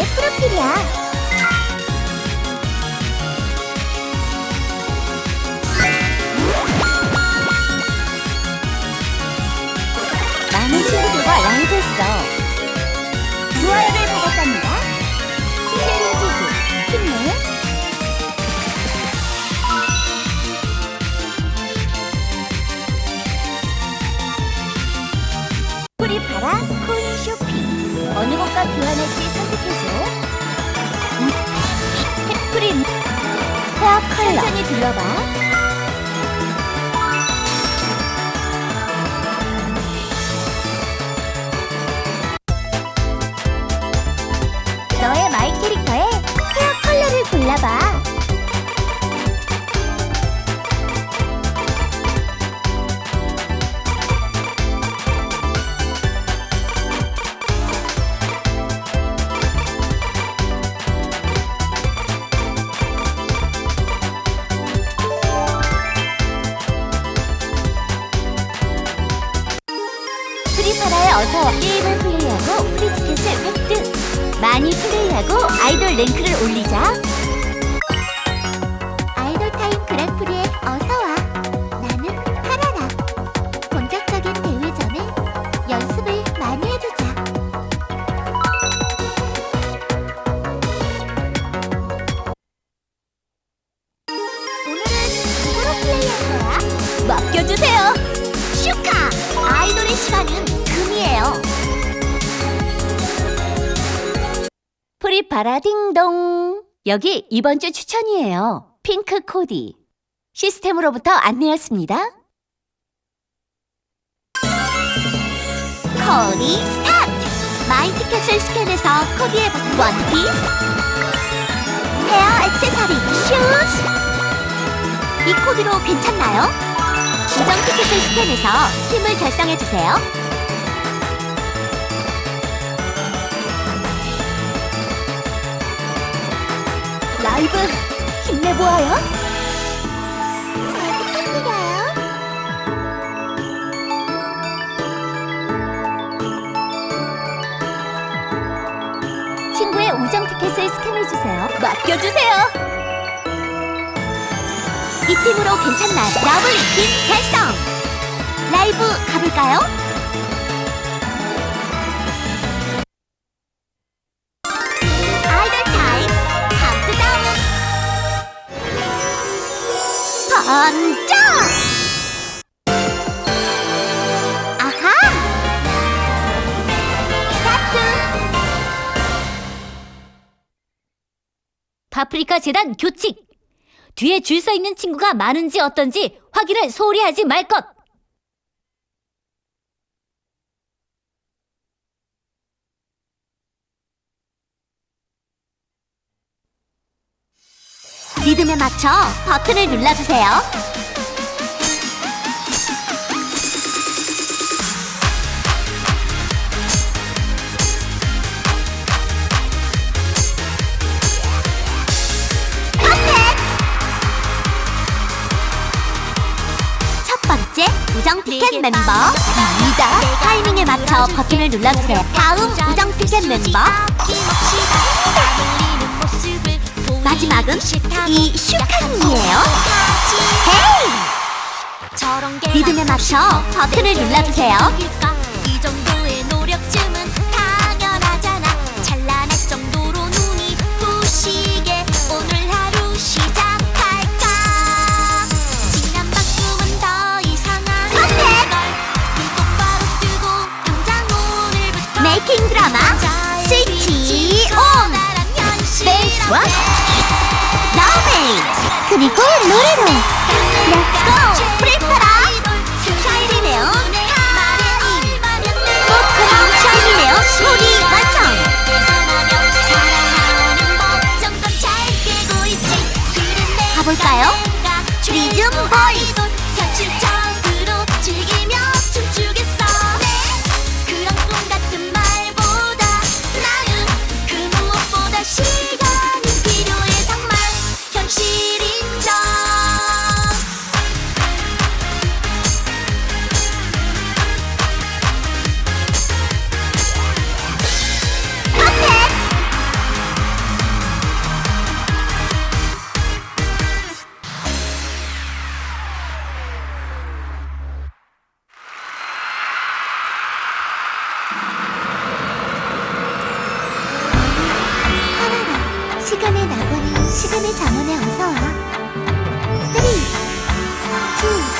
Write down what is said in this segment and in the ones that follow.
내 프로필이야. 많은 친구들과 라이브했어. 유아를 받았답니다. 최우지주, 힘내. 프리파라 코인 쇼핑. 어느 곳과 교환할지 해줘. 프림 헤어 컬러 천천히 둘러봐 프리파라에 어서 게임을 플레이하고 프리티켓을 획득. 많이 플레이하고 아이돌 랭크를 올리자. 아이돌 타임 그랑프리에 어서와. 나는 파라라. 본격적인 대회 전에 연습을 많이 해두자. 오늘은 누구로 플레이할 거야? 맡겨주세요. 슈카! 아이돌의 시간은 프리파라 딩동. 여기 이번 주 추천이에요. 핑크 코디. 시스템으로부터 안내였습니다. 코디 스타트! 마이 티켓을 스캔해서 코디에 붙은 원피스, 헤어 액세서리, 슈즈. 이 코디로 괜찮나요? 우정 티켓을 스캔해서 팀을 결성해주세요. 라이브 힘내보아요. 친구의 우정 티켓을 스캔해주세요. 맡겨주세요. 이 팀으로 괜찮나? 러블리 팀 결성! 라이브 가볼까요? 파프리카 재단 교칙. 뒤에 줄 서 있는 친구가 많은지 어떤지 확인을 소홀히 하지 말 것. 리듬에 맞춰 버튼을 눌러주세요. 티켓 멤버 이다 타이밍에 맞춰 버튼을 눌러주세요. 다음 우정 티켓 멤버 마지막은 이 슈카님이에요. 헤이! 리듬에 맞춰 버튼을 눌러주세요. 킹 드라마 스위치 온! 댄스 원! 나오메이! 그리고 노래로! 프 시간의 잠원에 어서 와. 3, 2,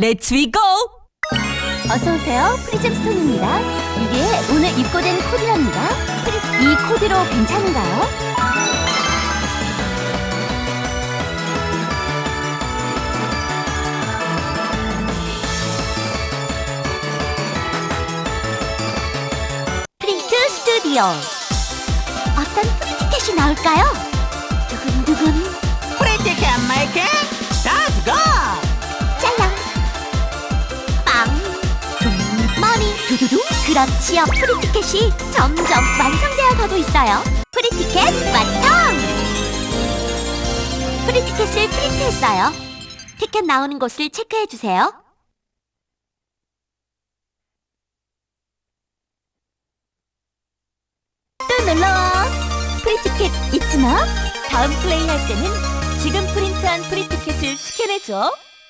렛츠 위 고! 어서 오세요. 프리즘 스톤입니다. 이게 오늘 입고된 코디랍니다. 이 코디로 괜찮은가요? 프린트 스튜디오 어떤 프리티켓이 나올까요? 두근두근 프리티켓 메이킹 두두둥 그렇지요 프리티켓이 점점 완성되어 가고 있어요 프리티켓 완성 프리티켓을 프린트했어요 티켓 나오는 곳을 체크해주세요 또 놀러와. 프리티켓 잊지 마. 다음 플레이 할 때는 지금 프린트한 프리티켓을 스캔해줘.